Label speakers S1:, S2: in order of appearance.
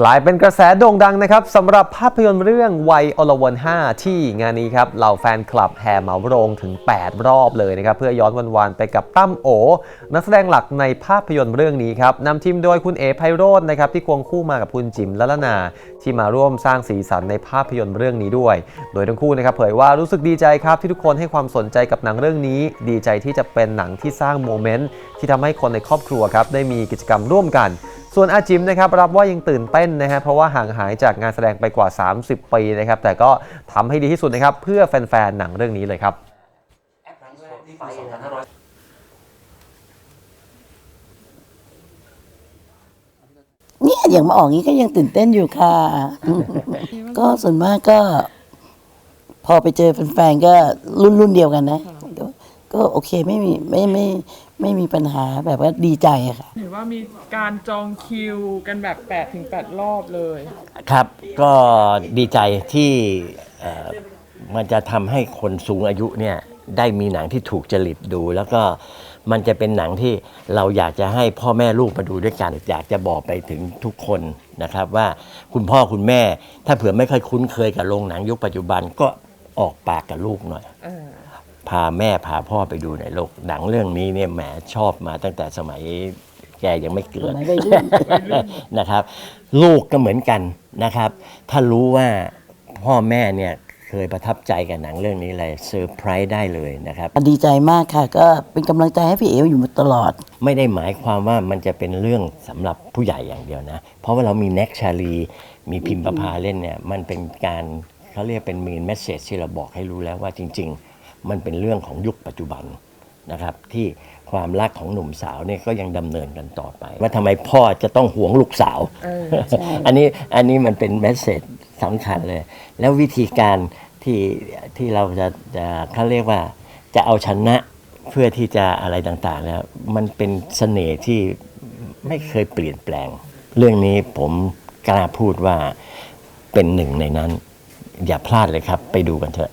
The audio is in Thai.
S1: กลายเป็นกระแสโด่งดังนะครับสำหรับภาพยนตร์เรื่องวัยอลวน 5 ที่งานนี้ครับเหล่าแฟนคลับแห่เหมาโรงถึง 8 รอบเลยนะครับเพื่อย้อนวันๆไปกับตั้มโอ นักแสดงหลักในภาพยนตร์เรื่องนี้ครับนำทีมโดยคุณเอไพโรจน์นะครับที่ควงคู่มากับคุณจิมละละนา ที่มาร่วมสร้างสีสันในภาพยนตร์เรื่องนี้ด้วย โดยทั้งคู่นะครับเผยว่ารู้สึกดีใจครับที่ทุกคนให้ความสนใจกับหนังเรื่องนี้ ดีใจที่จะเป็นหนังที่สร้างโมเมนต์ที่ทำให้คนในครอบครัวครับได้มีกิจกรรมร่วมกัน ส่วนอาจิมนะครับรับว่ายังตื่นเต้นนะฮะเพราะว่าห่างหายจากงานแสดงไปกว่า 30 ปีนะครับแต่ก็ทำให้ดีที่สุดนะครับเพื่อแฟนๆหนังเรื่องนี้เลยครับ
S2: เนี่ยอย่างมาออกงี้ก็ยังตื่นเต้นอยู่ค่ะ ก็ส่วนมากก็ พอไปเจอแฟนๆก็รุ่นรุ่นเดียวกันนะ ก็ก็โอเคไม่มีไม่ไม่ ไม่มีปัญหาแบบว่าดีใจอะค่ะ
S3: เห็นว่ามีการจองคิวกันแบบ8ถึง8รอบเลย
S4: ครับก็ดีใจที่เอ่อมันจะทำให้คนสูงอายุเนี่ยได้มีหนังที่ถูกจริตดู แล้วก็มันจะเป็นหนังที่เราอยากจะให้พ่อแม่ลูกมาดูด้วยกัน อยากจะบอกไปถึงทุกคนนะครับว่าคุณพ่อคุณแม่ ถ้าเผื่อไม่ค่อยคุ้นเคยกับโรงหนังยุคปัจจุบันก็ออกปากกับลูกหน่อย
S3: เออ
S4: พาแม่พาพ่อไปดูในโลกหนังเรื่องนี้เนี่ยแหมชอบมาตั้งแต่สมัยแกยังไม่เกิด
S2: สมัยวัยรุ่น
S4: นะครับ ลูกก็เหมือนกันนะครับ ถ้ารู้ว่าพ่อแม่เนี่ยเคยประทับใจกับหนังเรื่องนี้เลยเซอร์ไพรส์ได้เลยนะครับ
S2: ดีใจมากค่ะ ก็เป็นกำลังใจให้พี่เอ๋อยู่มาตลอด
S4: ไม่ได้หมายความว่ามันจะเป็นเรื่องสำหรับผู้ใหญ่อย่างเดียวนะ เพราะว่าเรามีแน็กชาลีมีพิมพ์ประพาเล่นเนี่ย มันเป็นการเขาเรียกเป็นมีนเมสเซจที่เราบอกให้รู้แล้วว่าจริง ๆ มันเป็นเรื่องของยุคปัจจุบันนะครับที่ความรักของหนุ่มสาวเนี่ยก็ยังดำเนินกันต่อไป ว่าทำไมพ่อจะต้องหวงลูกสาว
S3: เออ
S4: อันนี้อันนี้มันเป็นเมสเซจสำคัญเลย แล้ววิธีการที่ที่เราจะจะเขาเรียกว่าจะเอาชนะเพื่อที่จะอะไรต่างๆ แล้ว มันเป็นเสน่ห์ที่ไม่เคยเปลี่ยนแปลง เรื่องนี้ผมกล้าพูดว่าเป็นหนึ่งในนั้น อย่าพลาดเลยครับ ไปดูกันเถอะ